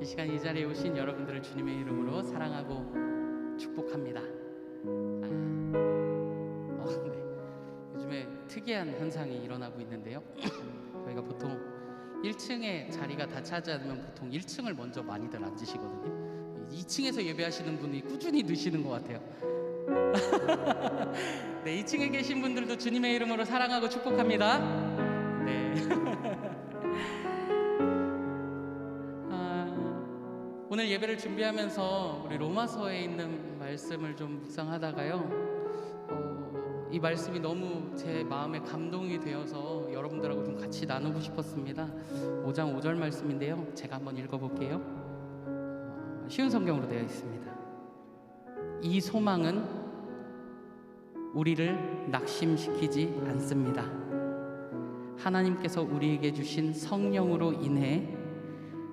이 시간 이 자리에 오신 여러분들을 주님의 이름으로 사랑하고 축복합니다. 아, 어, 네. 요즘에 특이한 현상이 일어나고 있는데요. 저희가 보통 1층에 자리가 다 차지 않으면 보통 1층을 먼저 많이들 앉으시거든요. 2층에서 예배하시는 분이 꾸준히 느시는 것 같아요. 네, 2층에 계신 분들도 주님의 이름으로 사랑하고 축복합니다. 네. 오늘 예배를 준비하면서 우리 로마서에 있는 말씀을 좀 묵상하다가요. 어, 이 말씀이 너무 제 마음에 감동이 되어서 여러분들하고 좀 같이 나누고 싶었습니다. 5장 5절 말씀인데요. 제가 한번 읽어볼게요. 어, 쉬운 성경으로 되어 있습니다. 이 소망은 우리를 낙심시키지 않습니다. 하나님께서 우리에게 주신 성령으로 인해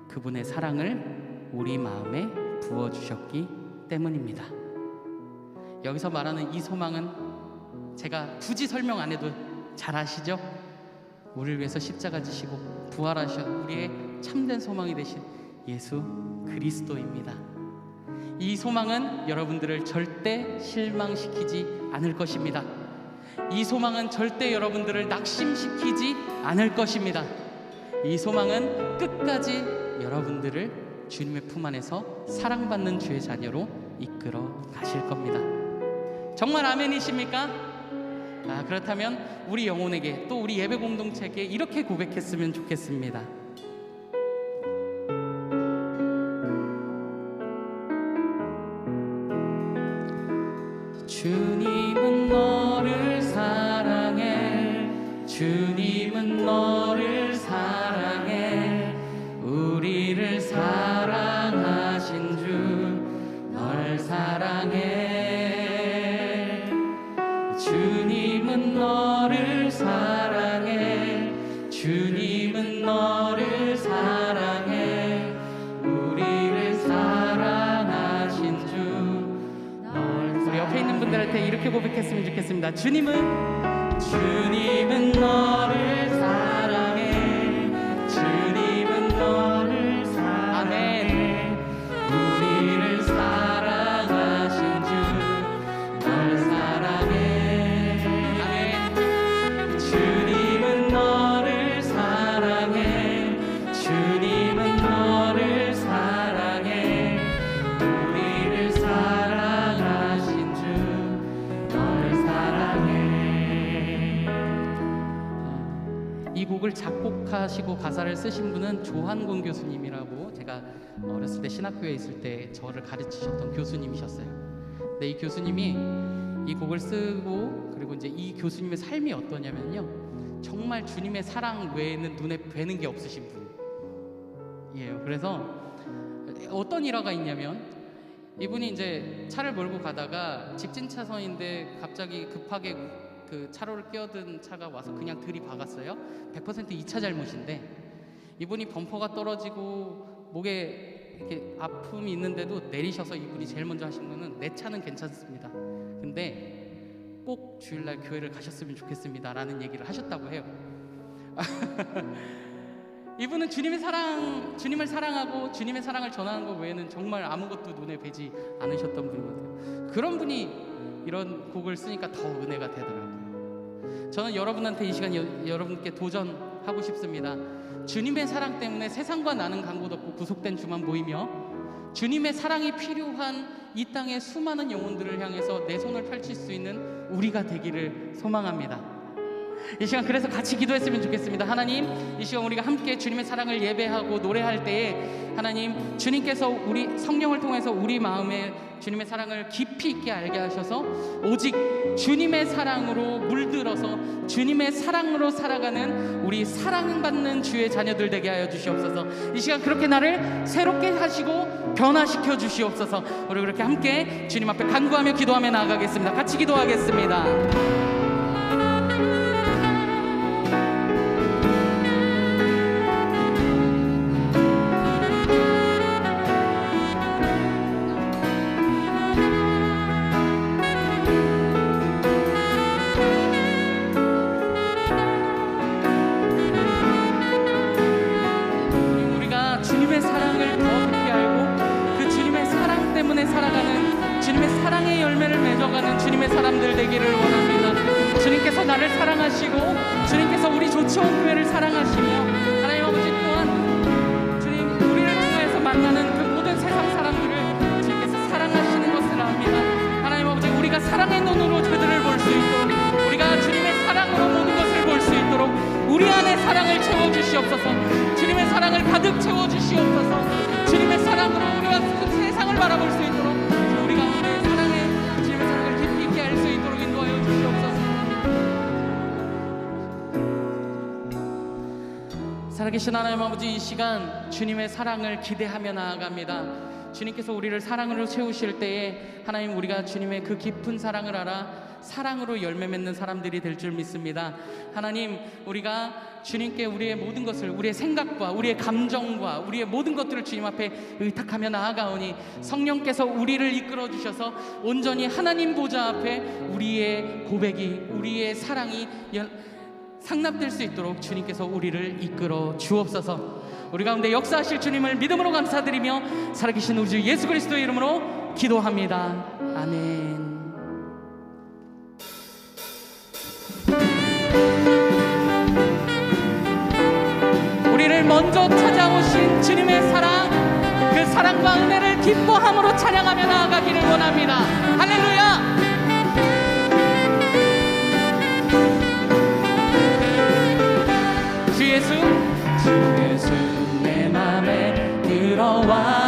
그분의 사랑을 우리 마음에 부어 주셨기 때문입니다. 여기서 말하는 이 소망은 제가 굳이 설명 안 해도 잘 아시죠? 우리를 위해서 십자가 지시고 부활하셔 우리의 참된 소망이 되신 예수 그리스도입니다. 이 소망은 여러분들을 절대 실망시키지 않을 것입니다. 이 소망은 절대 여러분들을 낙심시키지 않을 것입니다. 이 소망은 끝까지 여러분들을 주님의 품 안에서 사랑받는 주의 자녀로 이끌어 가실 겁니다. 정말 아멘이십니까? 아, 그렇다면 우리 영혼에게 또 우리 예배 공동체에게 이렇게 고백했으면 좋겠습니다. 주님은 너를 사랑해 주님은 너를 사랑해 우리를 사랑하신 주 우리 옆에 있는 분들한테 이렇게 고백했으면 좋겠습니다. 주님은 주님은 너를 사랑해. 쓰신 분은 조한곤 교수님이라고 제가 어렸을 때 신학교에 있을 때 저를 가르치셨던 교수님이셨어요. 근데 이 교수님이 이 곡을 쓰고 그리고 이제 이 교수님의 삶이 어떠냐면요. 정말 주님의 사랑 외에는 눈에 뵈는 게 없으신 분이에요. 그래서 어떤 일화가 있냐면 이분이 이제 차를 몰고 가다가 직진 차선인데 갑자기 급하게 그 차로를 끼어든 차가 와서 그냥 들이박았어요. 100%이차 잘못인데 이분이 범퍼가 떨어지고 목에 이렇게 아픔이 있는데도 내리셔서 이분이 제일 먼저 하신 거는 내 차는 괜찮습니다. 근데 꼭 주일날 교회를 가셨으면 좋겠습니다 라는 얘기를 하셨다고 해요. 이분은 주님의 사랑, 주님을 사랑하고 주님의 사랑을 전하는 것 외에는 정말 아무것도 눈에 뵈지 않으셨던 분이거든요. 그런 분이 이런 곡을 쓰니까 더 은혜가 되더라고요. 저는 여러분한테 이 시간 여, 여러분께 도전하고 싶습니다. 주님의 사랑 때문에 세상과 나는 간곳 없고 구속된 주만 보이며 주님의 사랑이 필요한 이 땅의 수많은 영혼들을 향해서 내 손을 펼칠 수 있는 우리가 되기를 소망합니다. 이 시간 그래서 같이 기도했으면 좋겠습니다. 하나님, 이 시간 우리가 함께 주님의 사랑을 예배하고 노래할 때에 하나님 주님께서 우리 성령을 통해서 우리 마음에 주님의 사랑을 깊이 있게 알게 하셔서 오직 주님의 사랑으로 물들어서 주님의 사랑으로 살아가는 우리 사랑받는 주의 자녀들 되게 하여 주시옵소서. 이 시간 그렇게 나를 새롭게 하시고 변화시켜 주시옵소서. 우리 그렇게 함께 주님 앞에 간구하며 기도하며 나아가겠습니다. 같이 기도하겠습니다. 나를 사랑하시고 주님께서 우리 조치원 교회를 사랑하시며 하나님 아버지 또한 주님 우리를 통해서 만나는 그 모든 세상 사람들을 주님께서 사랑하시는 것을 압니다. 하나님 아버지 우리가 사랑의 눈으로 그들을 볼 수 있도록 우리가 주님의 사랑으로 모든 것을 볼 수 있도록 우리 안에 사랑을 채워 주시옵소서. 주님의 사랑을 가득 채워 주시옵소서. 주님의 사랑으로 우리가 그 세상을 바라볼 수 있도록 살아계신 하나님 아버지 이 시간 주님의 사랑을 기대하며 나아갑니다. 주님께서 우리를 사랑으로 채우실 때에 하나님 우리가 주님의 그 깊은 사랑을 알아 사랑으로 열매 맺는 사람들이 될 줄 믿습니다. 하나님 우리가 주님께 우리의 모든 것을 우리의 생각과 우리의 감정과 우리의 모든 것들을 주님 앞에 의탁하며 나아가오니 성령께서 우리를 이끌어 주셔서 온전히 하나님 보좌 앞에 우리의 고백이 우리의 사랑이 연- 상납될 수 있도록 주님께서 우리를 이끌어 주옵소서. 우리 가운데 역사하실 주님을 믿음으로 감사드리며 살아계신 우주 예수 그리스도의 이름으로 기도합니다. 아멘. 우리를 먼저 찾아오신 주님의 사랑, 그 사랑과 은혜를 기뻐함으로 찬양하며 나아가기를 원합니다. 할렐루야! 주 예수 내 맘에 들어와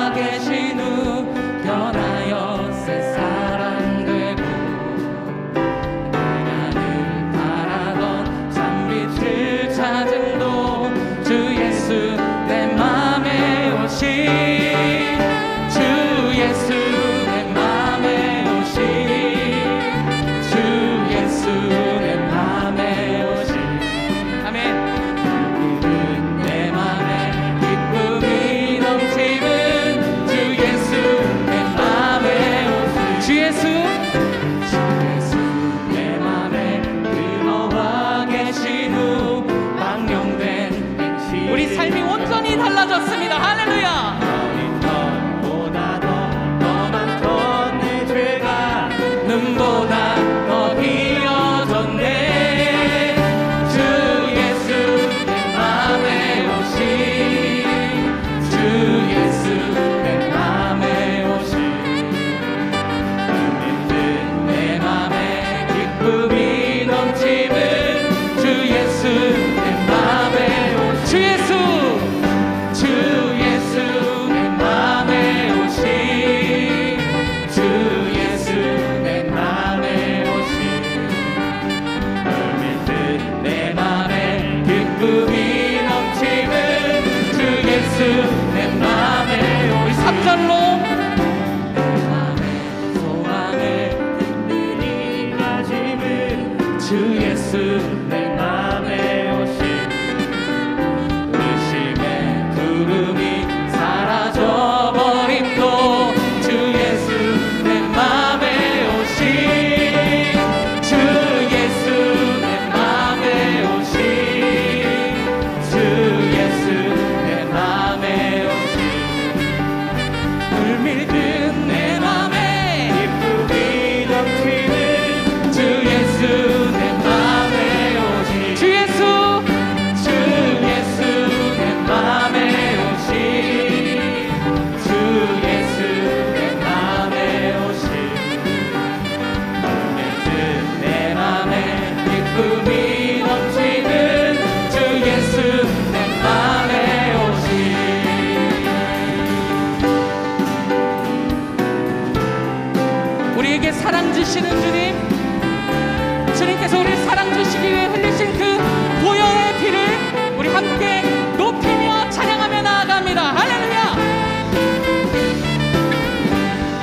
그렇게 높이며 찬양하며 나아갑니다. 할렐루야!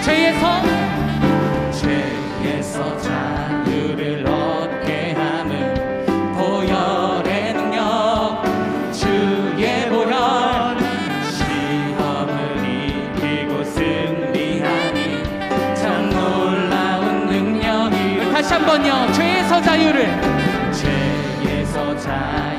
죄에서 죄에서 자유를 얻게 하는 보혈의 능력 주의 보혈 시험을 이기고 승리하니 참 놀라운 능력이 다시 한번요. 죄에서 자유를 죄에서 자유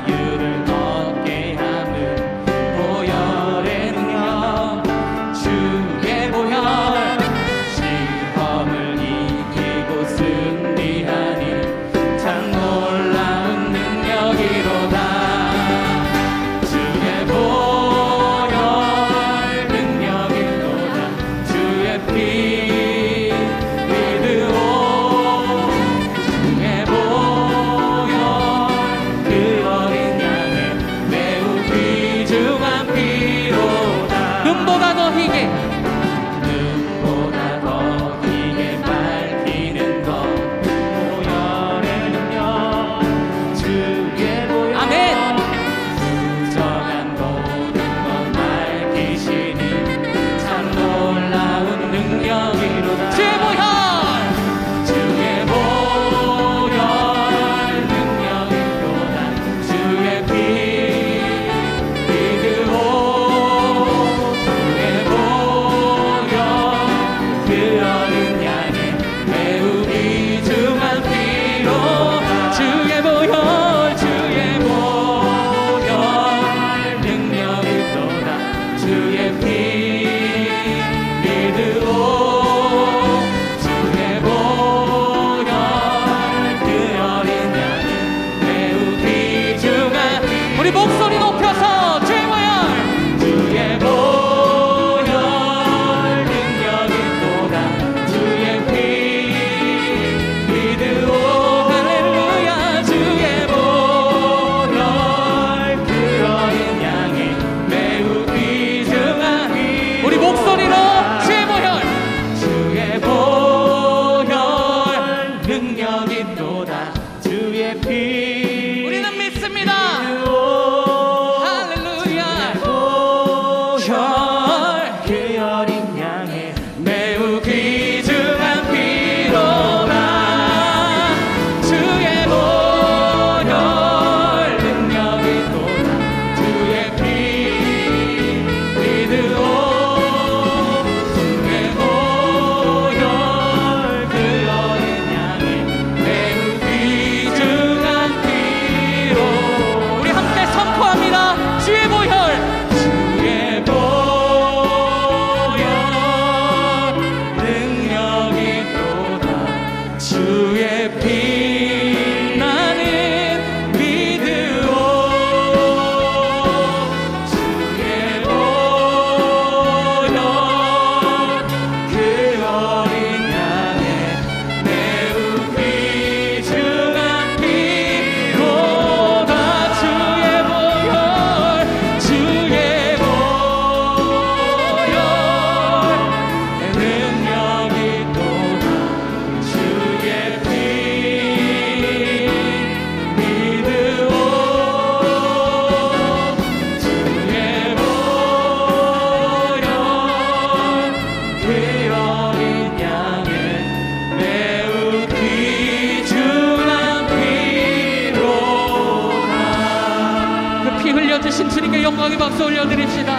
영광의 박수 올려드립시다.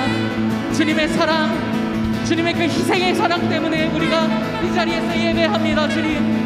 주님의 사랑, 주님의 그 희생의 사랑 때문에 우리가 이 자리에서 예배합니다. 주님,